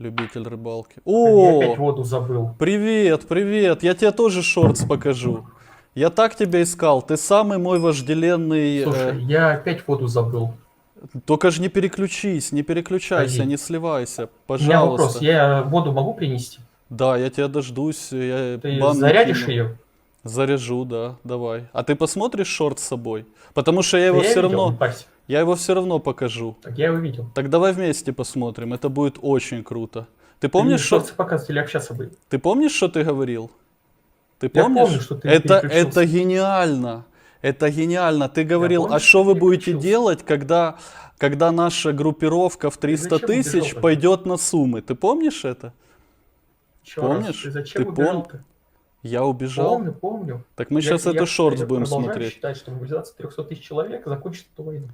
Любитель рыбалки. Я опять О, воду забыл. привет, привет. Я тебе тоже шортс покажу. Я так тебя искал. Ты самый мой вожделенный... э, Слушай, я опять воду забыл. Только же не переключись, не переключайся, Ходи. не сливайся. У меня вопрос, Пожалуйста. я воду могу принести? Да, я тебя дождусь. Я Ты зарядишь кину. ее? Заряжу, да, давай. А ты посмотришь шорт с собой? Потому что я его я все видел, равно, парься. Я его все равно покажу. Так я его видел. Так давай вместе посмотрим, это будет очень круто. Ты Ты помнишь, мне что или общаться будем? ты помнишь, что ты говорил? Ты Я помнишь? помню, что ты это это гениально, это гениально. Ты говорил, помню, а что ты вы будете делать, когда когда наша группировка в 300 зачем убежал тысяч пойдет на суммы? Ты помнишь это? Раз, Помнишь? Ты зачем Ты убежал-то? Я убежал. Помню, помню. Так мы Я- сейчас я- эту шортс я будем смотреть. считать, что мобилизация 300 тысяч человек закончит эту войну.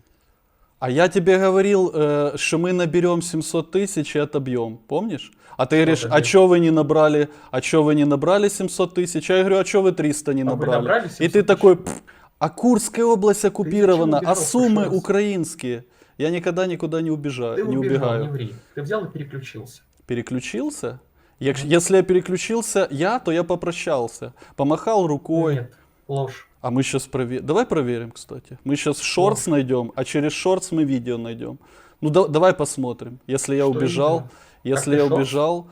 А я тебе говорил, э, что мы наберем 700 тысяч и отобьем, помнишь? А ты говоришь, а чё вы не набрали, а чё вы не набрали 700 тысяч? А я говорю, а чё вы 300 не А набрали? набрали и 700 ты такой, «Пф, а Курская область оккупирована, а суммы украинские. Я никогда никуда не, убежаю, Ты не убежал, убегаю. не ври. Ты взял и переключился. Переключился? Если я переключился я, то я попрощался. Помахал рукой. Нет, ложь. А мы сейчас проверим. Давай проверим, кстати. Мы сейчас шортс найдем, а через шортс мы видео найдем. Ну да- давай посмотрим. Если я Что убежал, именно? если ты я шортс? убежал,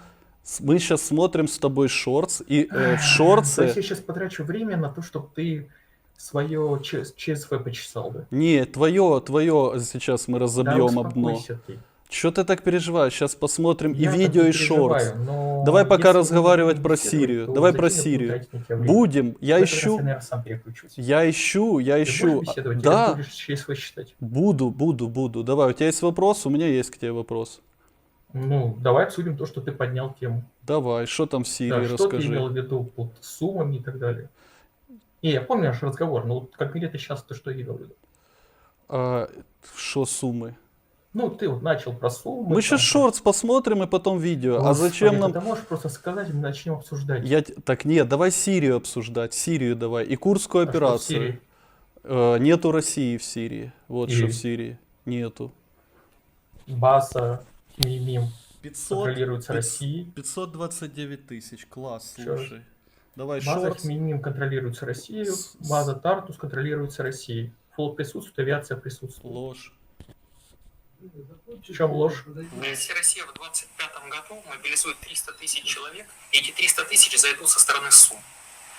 мы сейчас смотрим с тобой шортс и э, в То есть я сейчас потрачу время на то, чтобы ты свое ЧСВ почесал, да? Не, твое, твое сейчас мы Да разобьем об дно. успокойся ты. Че ты так переживаешь? Сейчас посмотрим и Я так видео, и но Давай пока разговаривать про Сирию. то Давай про Сирию. Будем. Я ищу. Я, ищу, я ищу. Да, буду, буду, буду. Давай, у тебя есть вопрос? У меня есть к тебе вопрос. Ну, давай обсудим то, что ты поднял тему. Давай, что там в Сирии, Да, что ты расскажи. имел в виду под суммами и так далее? Не, я помню наш разговор, но вот конкретно сейчас ты что имел в виду? А, что суммы? Ну, ты вот начал про суммы. Мы сейчас шортс посмотрим и потом видео. а Господи, зачем ты нам... Ты можешь просто сказать, мы начнем обсуждать. Я... Так нет, давай Сирию обсуждать. Сирию давай. И Курскую А операцию. Э, нету России в Сирии. Вот И? что в Сирии. Нету. Баса, Мимим 500, контролируется Россией. 529 тысяч. Класс, Чё? слушай. Давай База шортс. Мимим контролируется Россией. База Тартус контролируется Россией. Флот присутствует, авиация присутствует. Ложь. В чем ложь? Если Россия в 25 году мобилизует 300 тысяч человек, и эти 300 тысяч зайдут со стороны Сум,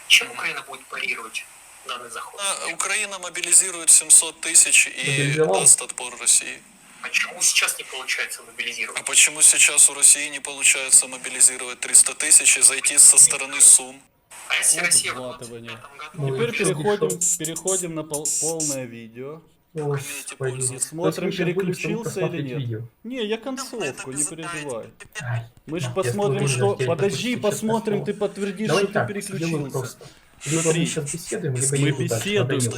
чем Украина будет парировать данный заход? А, Украина мобилизирует 700 тысяч и даст отпор России. Почему сейчас не получается мобилизировать? А почему сейчас у России не получается мобилизировать 300 тысяч и зайти со стороны Сум? А если Россия в сглатывание. 25 году... Теперь переходим, переходим на пол- полное видео. Господи. Смотрим, переключился или нет. видео? Не, я концовку, не переживай. Ай, Мы же посмотрим, что... Подожди, посмотрим, ты подтвердишь, Давай что ты так, сделаем переключился. Смотри, мы сейчас беседуем, либо мы беседуем.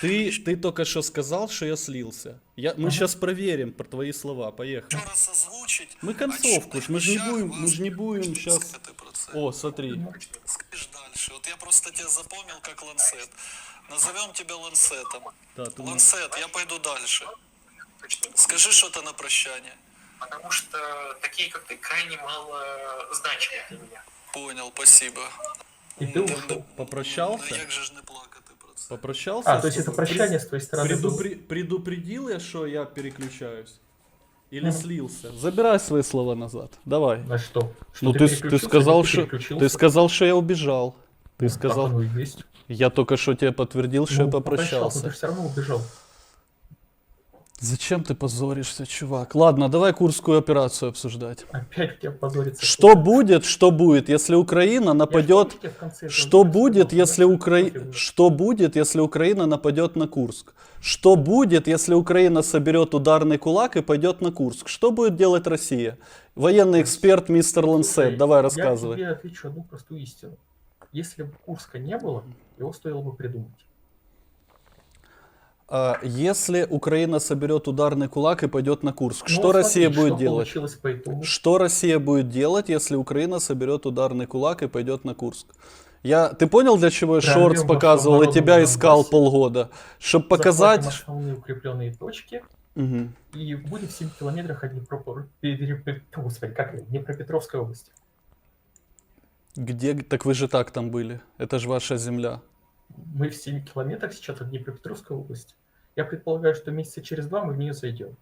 Ты, ты только что сказал, что я слился. Я, мы Ага. сейчас проверим про твои слова. Поехали. Мы концовку, ж, мы же не будем, мы же не будем сейчас. О, смотри. Дальше. Вот я просто тебя запомнил как Ланцет. Назовем тебя Ланцетом. Да, ты Ланцет, я пойду дальше. Скажи что-то на прощание. Потому что такие, как ты, крайне мало значимы для меня. Понял, спасибо. И ты ушел. Попрощался? Ну як же ж не плакати про це? Попрощался? А, то есть это прощание с твоей стороны? Предупре- предупредил я, что я переключаюсь? Или слился? Забирай свои слова назад. Давай. На что? Что Ну ты, ты переключился, сказал, ты что ты сказал, что я убежал. Ты Так сказал, оно и есть. я только что тебе подтвердил, что Ну, я но попрощался. ты все равно убежал. Зачем ты позоришься, чувак? Ладно, давай курскую операцию обсуждать. Опять тебя позорится. Что будет, что будет, если Украина нападет? Что будет, если Украина? Что будет, если Украина нападет на Курск? Что будет, если Украина соберет ударный кулак и пойдет на Курск? Что будет делать Россия? Военный эксперт мистер Лансет, давай рассказывай. Я тебе отвечу одну простую истину. Если бы Курска не было, его стоило бы придумать. А, Если Украина соберет ударный кулак и пойдет на Курск, Ну, что смотри, Россия будет что делать? по итогу. Что Россия будет делать, если Украина соберет ударный кулак и пойдет на Курск? Я, ты понял, для чего я Прорвем шортс показывал и тебя искал полгода? Чтобы показать, основные укрепленные точки Мгм. И будет в 7 километрах от? Днепропетровской области. Где? Так вы же так там были. Это же ваша земля. Мы в 7 километрах сейчас от Днепропетровской области. Я предполагаю, что месяца через два мы в нее зайдем.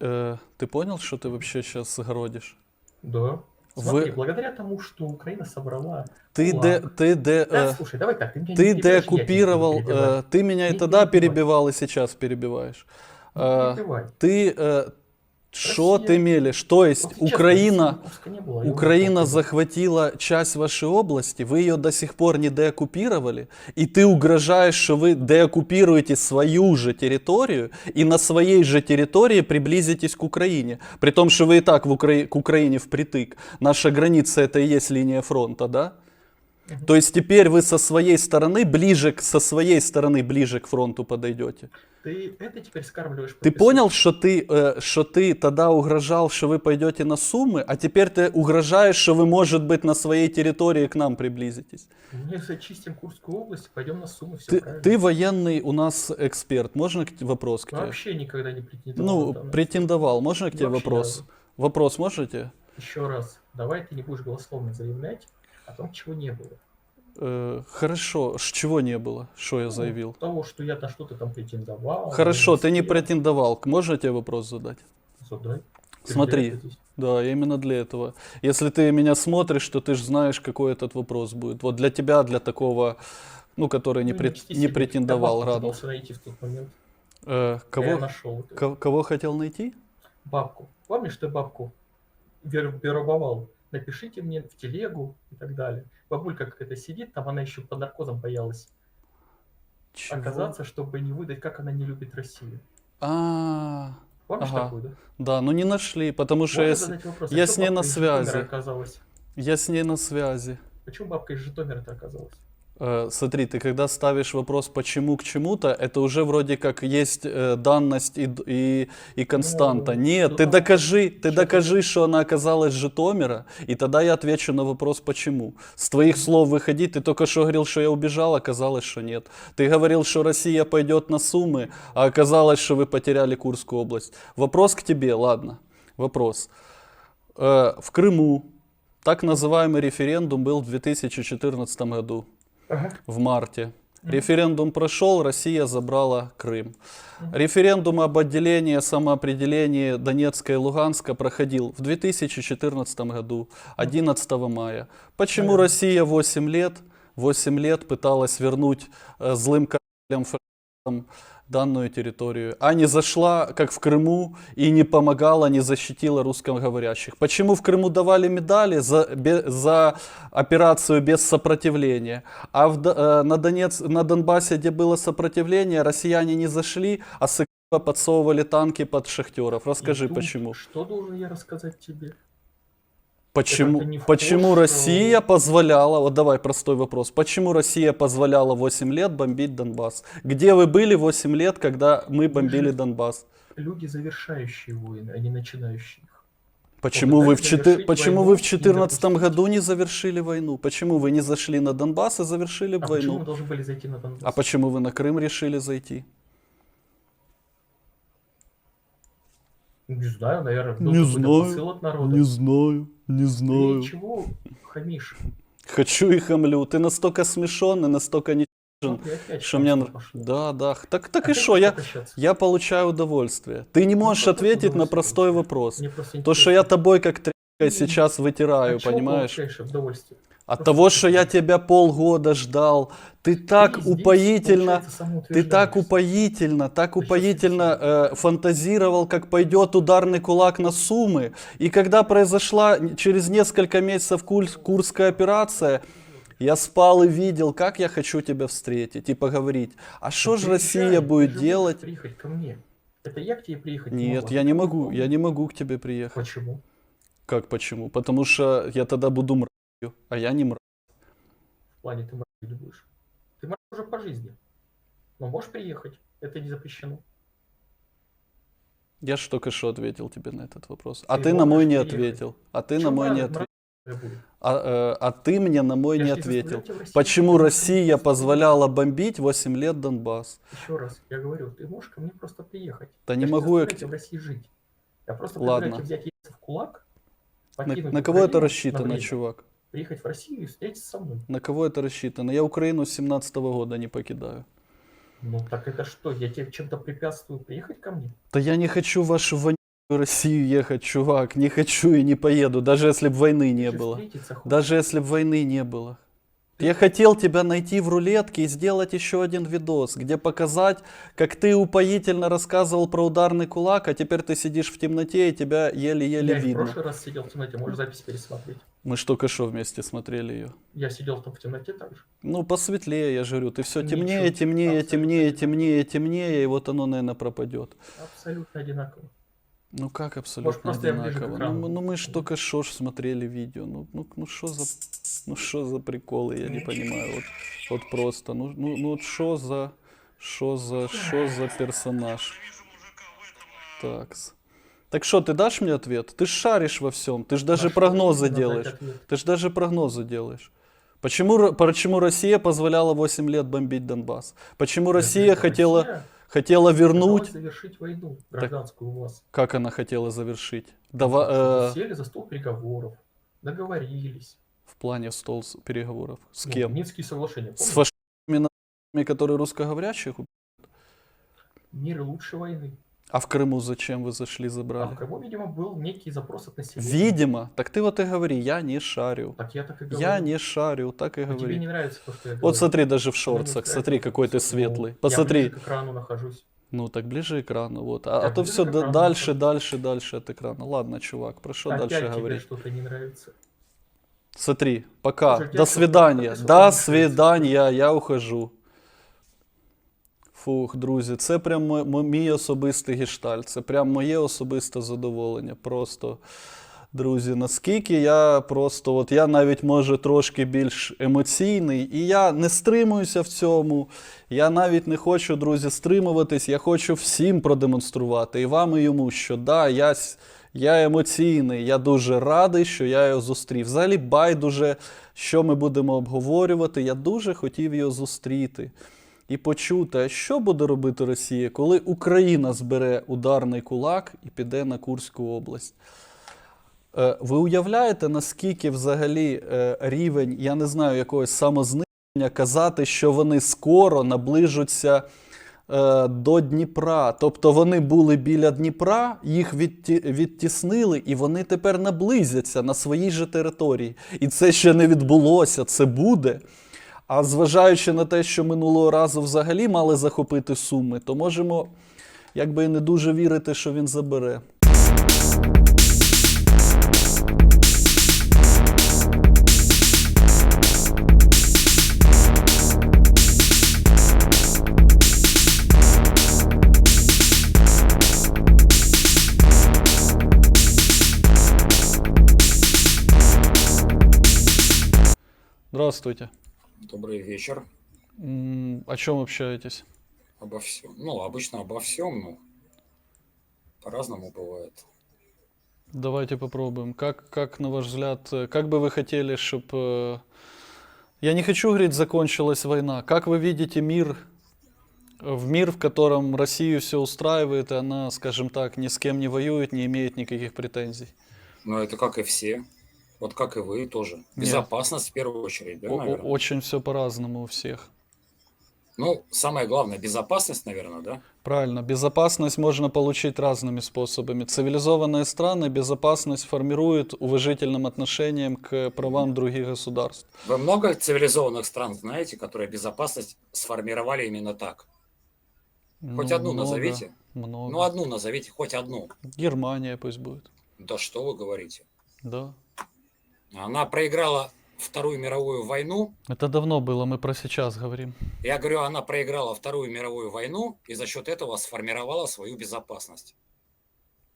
Э, ты понял, что ты вообще сейчас загородишь? Да. Вы- Смотри, благодаря тому, что Украина собрала... Ты де, ты де, Да, э, слушай, давай так, ты меня ты перебивать. э, ты меня и Не тогда перебивай. перебивал, и сейчас перебиваешь. Не Э, ты, э, что Россия- ты мелешь? То есть Вот честно, Украина, если Курска не было, я Украина бы захватила часть вашей области, вы ее до сих пор не деоккупировали, и ты угрожаешь, что вы деоккупируете свою же территорию и на своей же территории приблизитесь к Украине. При том, что вы и так в Укра... к Украине впритык. Наша граница это и есть линия фронта, да? То есть теперь вы со своей стороны ближе, к- со своей стороны ближе к фронту подойдете. Ты это теперь скармливаешь. Ты по понял, что ты, э, что ты тогда угрожал, что вы пойдете на Суммы, а теперь ты угрожаешь, что вы, может быть, на своей территории к нам приблизитесь. Мы зачистим Курскую область, пойдем на Суммы, все Ты, правильно. ты военный у нас эксперт. Можно вопрос к тебе? Вообще никогда не претендовал. Ну, данное. претендовал. Можно к тебе Вообще вопрос? Вопрос можете? Еще раз, давай ты не будешь голословно заявлять о том, чего не было. Э, хорошо. С чего не было? Что я Ну, заявил? Того, что я на что-то там претендовал. Хорошо, ты не претендовал. Можно тебе вопрос задать? Задай. Смотри. Да, именно для этого. Если ты меня смотришь, то ты же знаешь, какой этот вопрос будет. Вот для тебя, для такого, ну, который не, Ну, прет- не претендовал, Я рано. найти в тот момент. Э, Я кого, нашел. эту ко- кого хотел найти? Бабку. Помнишь, ты бабку вер- вербовал? Напишите мне в телегу и так далее. Бабулька как это сидит, там она еще под наркозом боялась Чего? оказаться, чтобы не выдать, как она не любит Россию. А, Помнишь Ага. такую, да? да, ну не нашли, потому что я, вопрос, а я с ней на связи. я с ней на связи. Почему бабка из Житомира-то оказалась? Э, смотри, ты когда ставишь вопрос почему к чему-то, это уже вроде как есть э, данность и, и, и константа. Ну, Нет, ну, ты там докажи, ты докажи, что она оказалась Житомира, и тогда я отвечу на вопрос почему. С твоих слов выходить, ты только что говорил, что я убежал, оказалось, что нет. Ты говорил, что Россия пойдет на Суммы, а оказалось, что вы потеряли Курскую область. Вопрос к тебе, ладно, вопрос. Э, в Крыму так называемый референдум был в 2014 году Ага. в марте. Референдум прошел, Россия забрала Крым. Референдум об отделении, самоопределении Донецка и Луганска проходил в 2014 году, 11 мая. Почему. Россия 8 лет, 8 лет пыталась вернуть э, злым фашистам данную территорию, а не зашла, как в Крыму, и не помогала, не защитила русскоговорящих? Почему в Крыму давали медали за, бе- за операцию без сопротивления, а в, э, на, Донец, на Донбассе, где было сопротивление, россияне не зашли, а подсовывали танки под шахтеров? Расскажи, И тут почему? Что должен я рассказать тебе? Почему, почему Россия позволяла, вот давай простой вопрос, почему Россия позволяла 8 лет бомбить Донбасс? Где вы были 8 лет, когда мы бомбили Донбасс? Люди, завершающие войны, а не начинающие их. Почему вы, в завершить почему войну вы в и 2014 допустить. году не завершили войну? Почему вы не зашли на Донбасс и завершили А почему мы войну? должны были зайти на Донбасс? А почему вы на Крым решили зайти? Не знаю, наверное, был Не знаю, посыл от народа. знаю, не Ты чего хамишь? Хочу и хамлю. Ты настолько смешон и настолько не и опять что мне... хамство нр- пошло. Да, да. Так, так и Опять что, я, я получаю удовольствие. Ты не можешь просто ответить на простой вопрос. То, что я тобой как тряпкой Мгм. сейчас вытираю, чего понимаешь? удовольствие? От того, что я тебя полгода ждал. Ты так здесь, упоительно... Ты так упоительно, так упоительно э, фантазировал, как пойдет ударный кулак на Сумы. И когда произошла через несколько месяцев Курс- Курская операция, я спал и видел, как я хочу тебя встретить и поговорить. А что же Россия будет делать? приехать ко мне. Это я к тебе приехать не Нет, могу, а я не могу, я не могу к тебе приехать. Почему? Как почему? Потому что я тогда буду мразью, а я не мразь. В плане ты мразь не будешь. Ты мразь уже по жизни. Но можешь приехать. Это не запрещено. Я ж только что ответил тебе на этот вопрос. А Ты ты на мой не приехать. ответил. А ты на Чё мой не ответил. А, э, а ты мне на мой Я не не ответил. Почему. Россия позволяла бомбить 8 лет Донбасс? Еще раз, я говорю, ты можешь ко мне просто приехать. Да не я ж могу я к тебя в России жить. Я просто Ладно. тебе взять яйца в кулак, На, на кого это рассчитано, время, чувак? Приехать в Россию и встретиться со мной. На кого это рассчитано? Я Украину с 17 года не покидаю. Ну так это что, я тебе чем-то препятствую приехать ко мне? Да я не хочу вашу вонючую Россию ехать, чувак. Не хочу и не поеду, даже если бы войны не Ты было. Даже если бы войны не было. Я хотел тебя найти в рулетке и сделать еще один видос, где показать, как ты упоительно рассказывал про ударный кулак, а теперь ты сидишь в темноте и тебя еле-еле Я и в видно. прошлый раз сидел в темноте, можешь запись пересмотреть. Мы ж только что вместе смотрели ее. Я сидел там в темноте также. Ну, посветлее, я же говорю, ты все темнее, Ничего, темнее, абсолютно темнее, темнее, темнее, и вот оно, наверное, пропадет. Абсолютно одинаково. Ну как абсолютно просто к одинаково? Ну, мы- ну мы ж только что ж смотрели видео. Ну, ну, ну что за, ну что за приколы, я не понимаю. Вот, вот просто, ну, ну, ну вот что за, что за, что за персонаж? Такс. Так что, ты дашь мне ответ? Ты шаришь во всем, ты ж даже что прогнозы делаешь. Ты ж даже прогнозы делаешь. Почему, почему Россия позволяла 8 лет бомбить Донбасс? Почему Россия Россия хотела, хотела вернуть... пыталась завершить войну гражданскую у вас. Как она хотела завершить? Дава, э, Сели за стол переговоров, договорились. в плане стол с- переговоров. С Ну, кем? Минские соглашения. С помните? фашистами, на- которые русскоговорящих? Мир лучше войны. А в Крыму зачем вы зашли, А забрали? в Крыму, видимо, был некий запрос от населения. Видимо. Так ты вот и говори, я не шарю. Так я так и говорю. Я не шарю, так и А тебе говори. не нравится то, что я Вот говорю. смотри, даже в Тебе шорцах, смотри, какой ты светлый. говорю. Я Посмотри. ближе к экрану нахожусь. Ну так ближе экрану, вот. А, а то все к экрану дальше, дальше, дальше от экрана. Ладно, чувак, про что Опять дальше тебе говорить? что-то не нравится. Смотри, пока. Слушай, До свидания. До свидания, я ухожу. Фух, друзі, це прям мій особистий гештальт. Це прям моє особисте задоволення. Просто, друзі, наскільки я просто, от я навіть може трошки більш емоційний, і я не стримуюся в цьому. Я навіть не хочу, друзі, стримуватись. Я хочу всім продемонструвати і вам, і йому, що да, я, я емоційний, я дуже радий, що я його зустрів. Взагалі, байдуже, що ми будемо обговорювати. Я дуже хотів його зустріти і почути, що буде робити Росія, коли Україна збере ударний кулак і піде на Курську область. Е, Ви уявляєте, наскільки взагалі е, рівень, я не знаю, якогось самознищення, казати, що вони скоро наближуться е, до Дніпра. Тобто вони були біля Дніпра, їх відтіснили, і вони тепер наблизяться на своїй же території. І це ще не відбулося, це буде. А зважаючи на те, що минулого разу взагалі мали захопити Суми, то можемо якби не дуже вірити, що він забере. Здравствуйте. Добрый вечер. М, О чем общаетесь? Обо всем. Ну, обычно обо всем, ну, по-разному бывает. Давайте попробуем. Как, как на ваш взгляд, э, как бы вы хотели, чтобы... Я не хочу говорить, закончилась война. Как вы видите мир, э, в мир, в котором Россию все устраивает, и она, скажем так, ни с кем не воюет, не имеет никаких претензий? Но это как и все. Вот как и вы тоже. Безопасность в первую очередь, да, наверное? очень все по-разному у всех. Ну, самое главное, безопасность, наверное, да? Правильно. Безопасность можно получить разными способами. Цивилизованные страны безопасность формируют уважительным отношением к правам других государств. Вы много цивилизованных стран знаете, которые безопасность сформировали именно так? Хоть Ну, одну много, назовите. Много. Ну, одну назовите, хоть одну. Германия пусть будет. Да что вы говорите? Да. Она проиграла Вторую мировую войну. Это давно было, мы про сейчас говорим. Я говорю, она проиграла Вторую мировую войну и за счет этого сформировала свою безопасность.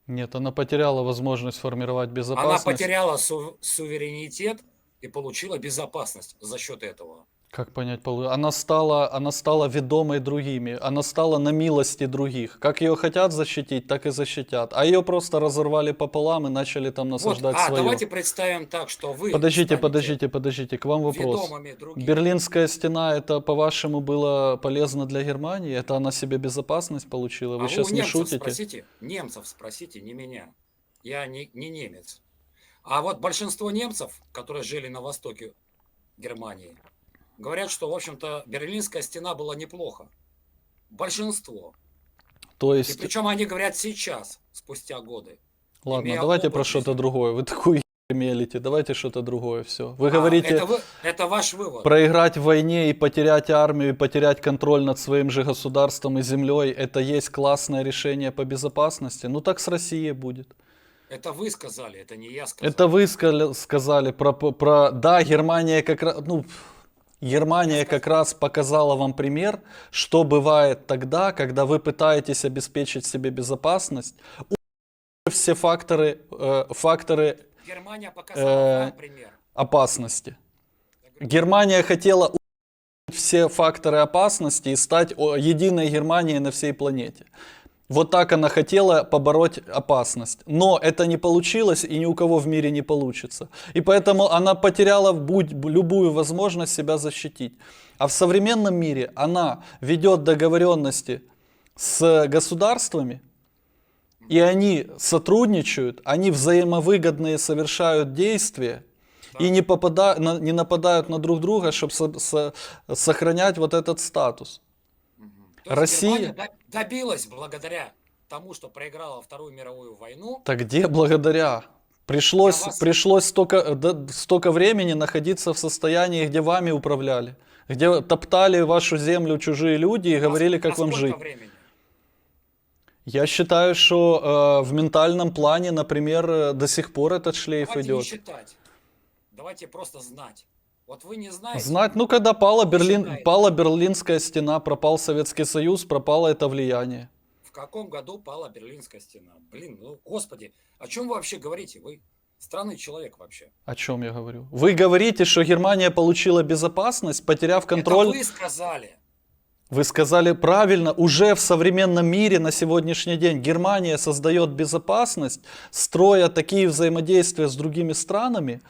Нет, она потеряла возможность формировать Она безопасность. потеряла су- суверенитет и получила безопасность за счет этого. Как понять полу? Она стала, она стала ведомой другими, она стала на милости других. Как ее хотят защитить, так и защитят. А ее просто разорвали пополам и начали там Вот, насаждать а свое. давайте представим так, что вы Подождите, подождите, подождите, к вам вопрос. Берлинская стена, это, по-вашему, было полезно для Германии? Это она себе безопасность получила? Вы а сейчас вы не шутите? спросите, немцев спросите, не меня. Я не, не немец. А вот большинство немцев, которые жили на востоке Германии, говорят, что, в общем-то, Берлинская стена была неплохо. Большинство. То И есть, причем они говорят сейчас, спустя годы. ладно, имея давайте опыт про что-то другое. Вы такую мелите, давайте что-то другое, все. Вы А, говорите... это, вы- это ваш вывод. Проиграть в войне и потерять армию, и потерять контроль над своим же государством и землей, это есть классное решение по безопасности? Ну так с Россией будет. Это вы сказали, это не я сказал. Это вы ска- сказали про, про... Да, Германия как раз... Ну, Германия как раз показала вам пример, что бывает тогда, когда вы пытаетесь обеспечить себе безопасность, все факторы, э, факторы Германия показала Э, пример. опасности. Германия хотела все факторы опасности и стать единой Германией на всей планете. Вот так она хотела побороть опасность. Но это не получилось и ни у кого в мире не получится. И поэтому она потеряла будь, любую возможность себя защитить. А в современном мире она ведет договоренности с государствами, и они сотрудничают, они взаимовыгодные совершают действия, и не, попада- не нападают на друг друга, чтобы сохранять вот этот статус. есть Россия- Германия до- добилась благодаря тому, что проиграла Вторую мировую войну. Так где благодаря? Пришлось, вас- пришлось столько, столько времени находиться в состоянии, где вами управляли, где топтали вашу землю чужие люди и говорили, А как вам сколько жить. времени? Я считаю, что э, в ментальном плане, например, э, до сих пор этот шлейф Давайте не идет. считать. Давайте просто знать. Вот вы не знаете. Знать, ну когда пала, Берлин, пала Берлинская стена, пропал Советский Союз, пропало это влияние. В каком году пала Берлинская стена? Блин, ну господи, о чем вы вообще говорите? Вы странный человек вообще. О чем я говорю? Вы говорите, что Германия получила безопасность, потеряв контроль. Это вы сказали. Вы сказали правильно, уже в современном мире на сегодняшний день Германия создает безопасность, строя такие взаимодействия с другими странами,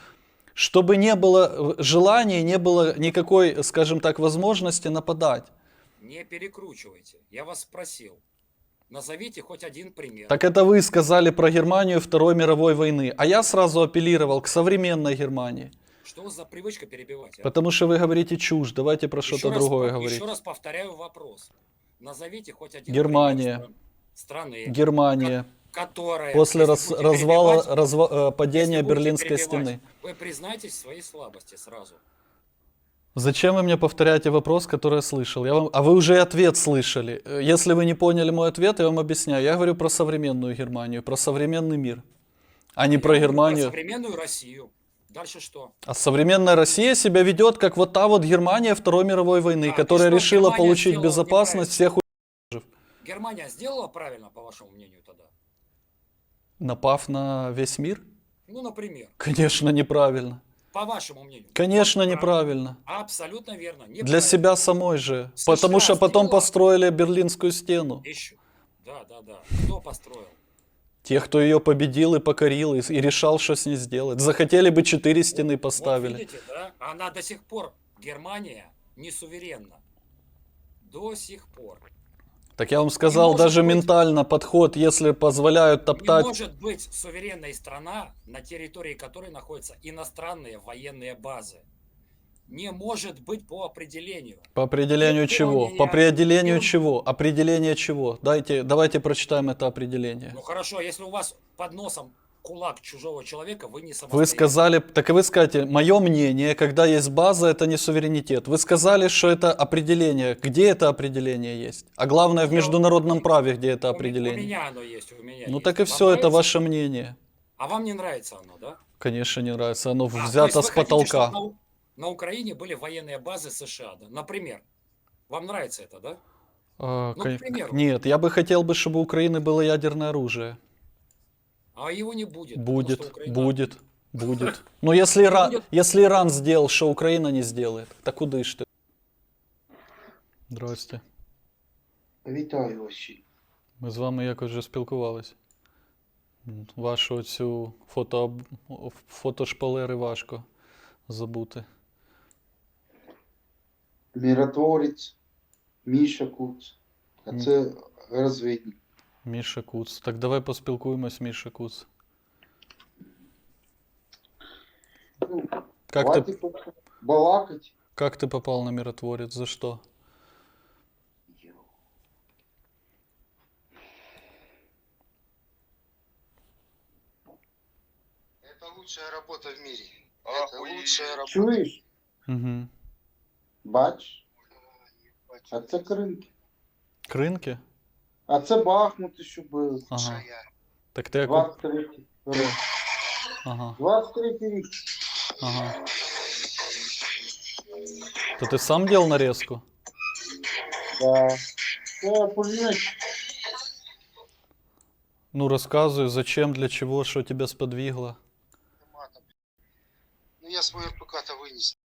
чтобы не было э, желания, не было никакой, скажем так, возможности нападать. Не перекручивайте. Я вас спросил. Назовите хоть один пример. Так это вы сказали про Германию Второй мировой войны, а я сразу апеллировал к современной Германии. Что за привычка перебивать? а? Потому что вы говорите чушь, давайте про что-то другое по- говорить. Еще раз повторяю вопрос. Назовите хоть один Германия. пример стран- страны, Германия. Которая После раз- развала, разва- э, падения Берлинской стены. Вы признаетесь в своей слабости сразу. Зачем вы мне повторяете вопрос, который я слышал? Я вам... А вы уже и ответ слышали. Э, Если вы не поняли мой ответ, я вам объясняю. Я говорю про современную Германию, про современный мир, а не Я про Германию. современную Россию. Дальше что? А современная Россия себя ведет, как вот та вот Германия Второй мировой войны, А, которая что решила Германия получить безопасность всех, у- Германия сделала правильно, по вашему мнению, тогда? Напав на весь мир? Ну, например, Конечно, неправильно. по вашему мнению. Конечно, Правильно. неправильно. Абсолютно верно. Для неправильно. себя самой же. США Потому что потом сделала- построили Берлинскую стену. Еще. Да, да, да. Кто построил? Те, кто ее победил и покорил, и, и решал, что с ней сделать. Захотели бы четыре стены Вот поставили. видите, да? Она до сих пор, Германия, не суверенна. До сих пор. Так я вам сказал, может даже быть- ментально подход, если позволяют Не топтать... может быть суверенной страна, на территории которой находятся иностранные военные базы. Не может быть по определению. По определению чего? Япония, По определению Япон- чего? Определение чего? Дайте, давайте прочитаем это определение. Ну хорошо, если у вас под носом кулак чужого человека, вы не Вы самостоятельный. сказали, так и вы скажете, мое мнение, когда есть база, это не суверенитет. Вы сказали, что это определение. Где это определение есть? А главное, в международном праве, где это ме- У определение. меня оно есть, у меня Ну есть. так и Вам все, это ваше мнение. А вам не нравится оно, да? Конечно, не нравится. Оно А, взято вы с хотите, потолка. чтоб на, на Украине были военные базы США, да? Например. Вам нравится это, да? А, Ну, к. Нет, я бы хотел бы, чтобы у Украины было ядерное оружие. А его не будет. Будет, Украина- будет, будет. Но если Иран, если Иран сделал, что Украина не сделает, так куда ж ты? Здрасте. Вітаю вас ще. Ми з вами якось вже спілкувалися. Вашу цю фото, фотошпалери важко забути. Миротворець, Міша Куц. А це розвідник. Міша Куц. Так давай поспілкуємось, Міша Куц. Ну, Как ты, хватить балакать. как ты попал на миротворец? За что? Это лучшая работа в мире. Это лучшая работа. Чуєш? Угу. Бач? А це кринки. Кринки? А це Бахмут ще був. Ага. Так ти як... 23 рік. Ага, 23 рік. ага. То ты сам делал нарезку? Да. Це пулемет. Ну, рассказывай, зачем, для чего, что тебя сподвигло. Ну я свой РПК-то вынес.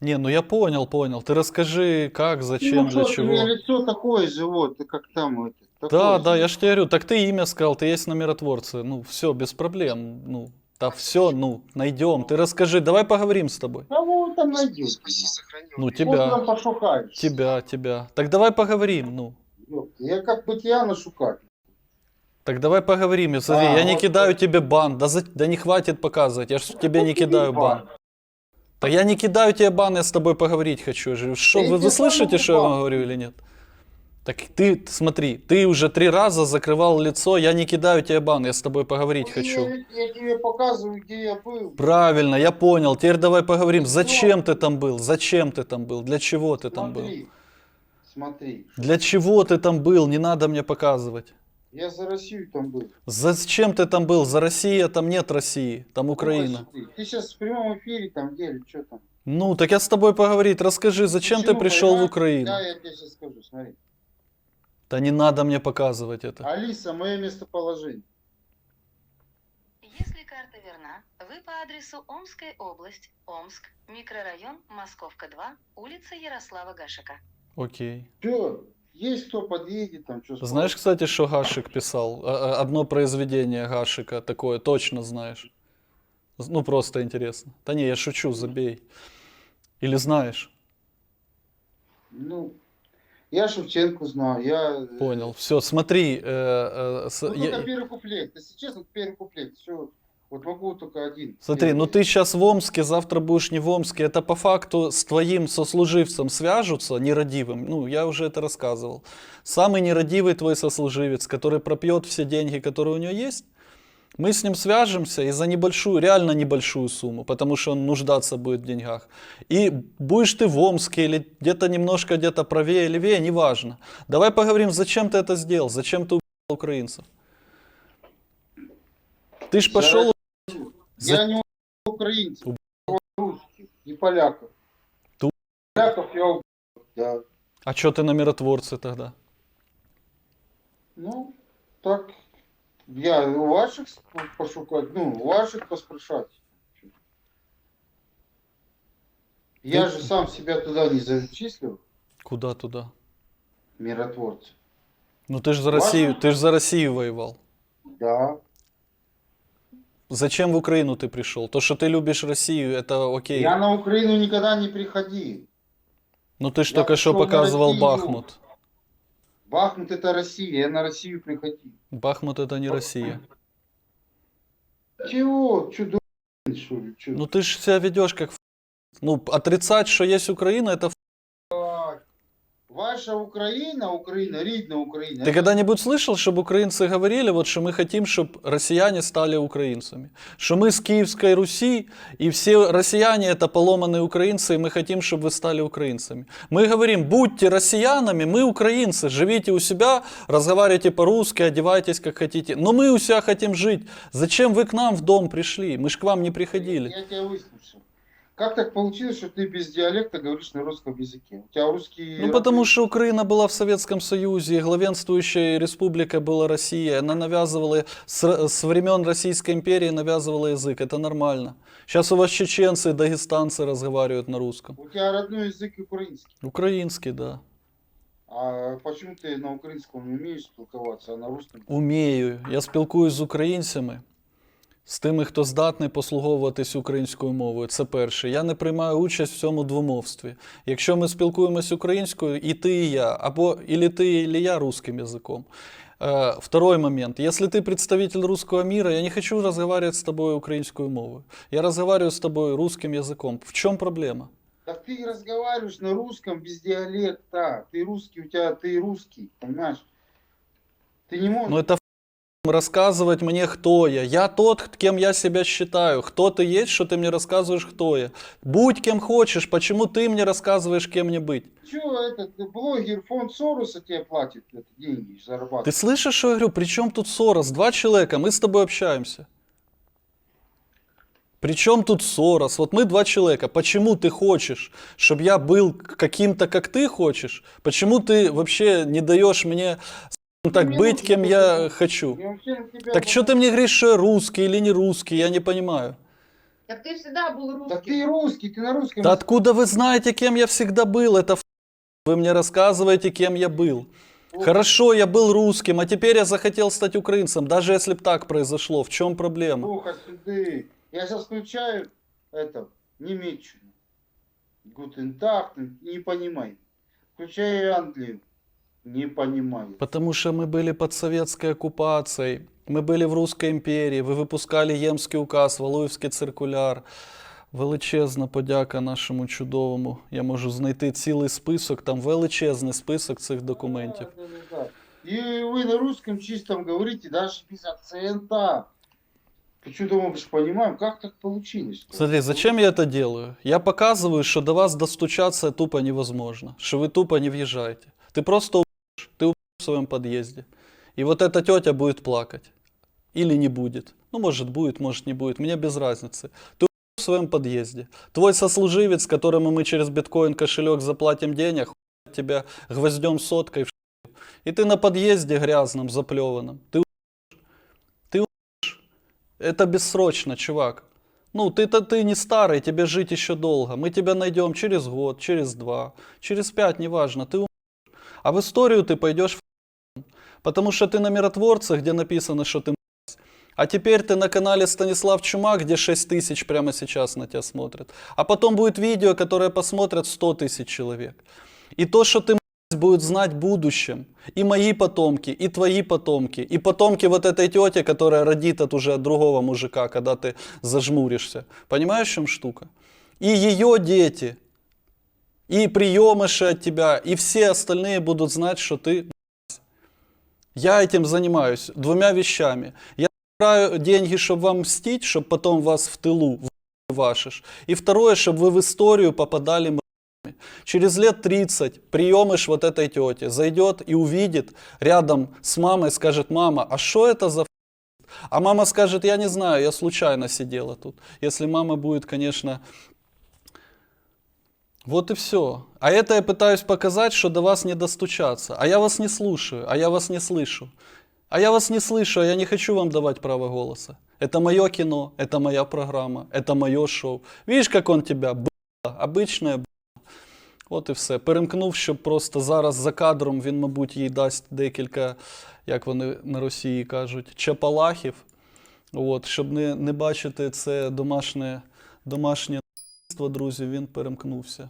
Не, ну я понял, понял. Ты расскажи, как, зачем, ну, для чего. У меня лицо такое же, вот, ты как там это. Да, такое да, же. я ж тебе говорю, так ты имя сказал, ты есть на миротворце. Ну, все, без проблем. Ну, да все, ну, найдем. Ты расскажи, давай поговорим с тобой. Кого там сохрани. Ну, тебя. Вот там пошукаешь. Тебя, тебя. Так давай поговорим, ну. Ёпта, Я как Батьяна шукать. Так давай поговорим. Смотри, А, я не вот кидаю это. тебе бан. Да, за- да не хватит показывать. Я ж тебе не кидаю бан. Да я не кидаю тебе бан, я с тобой поговорить хочу. Же- Что, Да вы, вы слышите, что я вам говорю или нет? Так ты, смотри, ты уже три раза закрывал лицо, я не кидаю тебе бан, я с тобой поговорить хочу. Я, я тебе показываю, где я был. Правильно, я понял. Теперь давай поговорим. Зачем ты там был? Зачем ты там был? Для чего ты там был? Смотри, смотри. Для чего ты там был? Не надо мне показывать. Я за Россию там был. Зачем ты там был? За Россия, там нет России, там Украина. Ой, Ты сейчас в прямом эфире там где что там? Ну, так я с тобой поговорить. Расскажи, зачем ты Почему? пришел в Украину? Да, я тебе сейчас скажу, смотри. Да не надо мне показывать это. Алиса, мое местоположение. Если карта верна, вы по адресу Омская область, Омск, микрорайон Московка 2, улица Ярослава Гашика. Окей. Че, есть кто подъедет там, что Знаешь, кстати, что Гашик писал? А- а- Одно произведение Гашика такое, точно знаешь. Ну, просто интересно. Да не, я шучу, забей. Или знаешь? Ну, я Шевченко знаю, я... э, Понял. Все, смотри. э, э, с- Ну, я- только первый куплет. Если честно, первый куплет. Все, вот могу только один. Смотри, ну ты сейчас в Омске, завтра будешь не в Омске. Это по факту с твоим сослуживцем свяжутся, нерадивым. Ну, я уже это рассказывал. Самый нерадивый твой сослуживец, который пропьет все деньги, которые у него есть, мы с ним свяжемся и за небольшую, реально небольшую сумму, потому что он нуждаться будет в деньгах. И будешь ты в Омске или где-то немножко где-то правее, левее, неважно. Давай поговорим, зачем ты это сделал, зачем ты убил украинцев. Ты ж За пошел... Я не убил украинцев, Уб- я убил русских и поляков. Ты Поляков я убил, да. А что ты на миротворце тогда? Ну, так, я у ваших пошукать, ну, у ваших поспрашать. Я Ты- же сам себя туда не зачислил, Куда туда? миротворцы. Ну ты же за. Россию, ты же за Россию воевал. Да. Зачем в Украину ты пришел? То, что ты любишь Россию, это окей. Я на Украину никогда не приходил. Ну ты ж я только что показывал. Бахмут. Бахмут это Россия, я на Россию приходил. Бахмут это не Россия. Чего? Чудо? Ну ты же себя ведешь как... Ну, отрицать, что есть Украина, это... Ваша Украина, Украина, рідна Україна. Ты когда-нибудь слышал, чтобы украинцы говорили, вот, что мы хотим, чтобы россияне стали украинцами? Что мы с Киевской Руси, и все россияне это поломанные украинцы, и мы хотим, чтобы вы стали украинцами. Мы говорим, будьте россиянами, мы украинцы, живите у себя, разговаривайте по-русски, одевайтесь как хотите. Но мы у себя хотим жить. Зачем вы к нам в дом пришли? Мы ж к вам не приходили. Я тебя выслушал. Как так получилось, что ты без диалекта говоришь на русском языке? У тебя русский... Ну, потому что Украина была в Советском Союзе, и главенствующая республика была Россия. Она навязывала, с, с времен Российской империи навязывала язык. Это нормально. Сейчас у вас чеченцы и дагестанцы разговаривают на русском. У тебя родной язык украинский. Украинский, да. А почему ты на украинском не умеешь толковаться, а на русском? Умію. Я спілкуюсь з українцями, з тими, хто здатний послуговуватись українською мовою. Це перше. Я не приймаю участь в цьому двомовстві. Якщо ми спілкуємось українською, і ти, і я, або ілі ти, ілі я русским язиком. Э, Второй момент. Если ты представитель русского мира, я не хочу разговаривать с тобой украинскую мову. Я разговариваю с тобой русским языком. В чем проблема? Так ты разговариваешь на русском без диалекта. Ты русский, у тебя ты русский, понимаешь? Ты не можешь. Но это ф***м рассказывать мне, кто я. Я тот, кем я себя считаю. Кто ты есть, что ты мне рассказываешь, кто я. Будь кем хочешь, почему ты мне рассказываешь, кем мне быть? Че этот блогер фонд Сороса тебе платит деньги, зарабатывает? Ты слышишь, что я говорю? При чем тут Сорос? Два человека, мы с тобой общаемся. При чем тут Сорос? Вот мы два человека. Почему ты хочешь, чтобы я был каким-то, как ты хочешь? Почему ты вообще не даешь мне скажем так быть, нужно кем я хочу? Так что ты мне говоришь, что я русский или не русский? Я не понимаю. Так ты всегда был русским. Так ты русский, ты на русском. Да откуда вы знаете, кем я всегда был? Это ф***. вы мне рассказываете, кем я был. Хорошо, я был русским, а теперь я захотел стать украинцем. Даже если бы так произошло, в чем проблема? Слухай сюда. Я сейчас включаю это, немеччину. Гутентаг, не понимай. Включаю Англию Не понимаю. Потому что мы были под советской оккупацией, мы были в Русской империи, ви випускали Ємський указ, Валуївський циркуляр. Величезна подяка нашому чудовому. Я можу знайти цілий список, там величезний список цих документів. Да, да, да, да. И вы на русском чистом говорите, даже без акцента. Ты что думаешь, понимаем, как так получилось? Смотри, зачем я это делаю? Я показываю, что до вас достучаться тупо невозможно, что вы тупо не въезжаете. Ты просто своем подъезде. И вот эта тетя будет плакать. Или не будет. Ну, может, будет, может, не будет. Мне без разницы. Ты в своем подъезде. Твой сослуживец, которому мы через биткоин кошелек заплатим денег, тебя гвоздем соткой в. И ты на подъезде грязном, заплеванном. Ты. Ты. Это бессрочно, чувак. Ну, ты-то ты не старый, тебе жить еще долго. Мы тебя найдем через год, через два, через пять, неважно, ты умрешь. А в историю ты пойдешь в потому что ты на миротворцах, где написано, что ты. А теперь ты на канале Станислав Чума, где 6 тысяч прямо сейчас на тебя смотрят. А потом будет видео, которое посмотрят 100 тысяч человек. И то, что ты будет знать в будущем. И мои потомки, и твои потомки, и потомки вот этой тети, которая родит от уже от другого мужика, когда ты зажмуришься. Понимаешь, в чем штука? И ее дети, и приемыши от тебя, и все остальные будут знать, что ты. Я этим занимаюсь двумя вещами. Я собираю деньги, чтобы вам мстить, чтобы потом вас в тылу вашиш. И второе, чтобы вы в историю попадали мразями. Через лет 30 приемыш вот этой тети зайдет и увидит рядом с мамой, скажет, мама, а что это за? А мама скажет, я не знаю, я случайно сидела тут. Если мама будет, конечно, вот и все. А это я пытаюсь показать, что до вас не достучаться. А я вас не слушаю, а я вас не слышу. А я вас не слышу, а я не хочу вам давать право голоса. Это мое кино, это моя программа, это мое шоу. Видишь, как он тебя б***ь, обичне б***. От і все. Перемкнув, щоб просто зараз за кадром він, мабуть, їй дасть декілька, як вони на Росії кажуть, чапалахів. От, щоб не, не бачити це домашнє, домашнє насильство, друзі, він перемкнувся.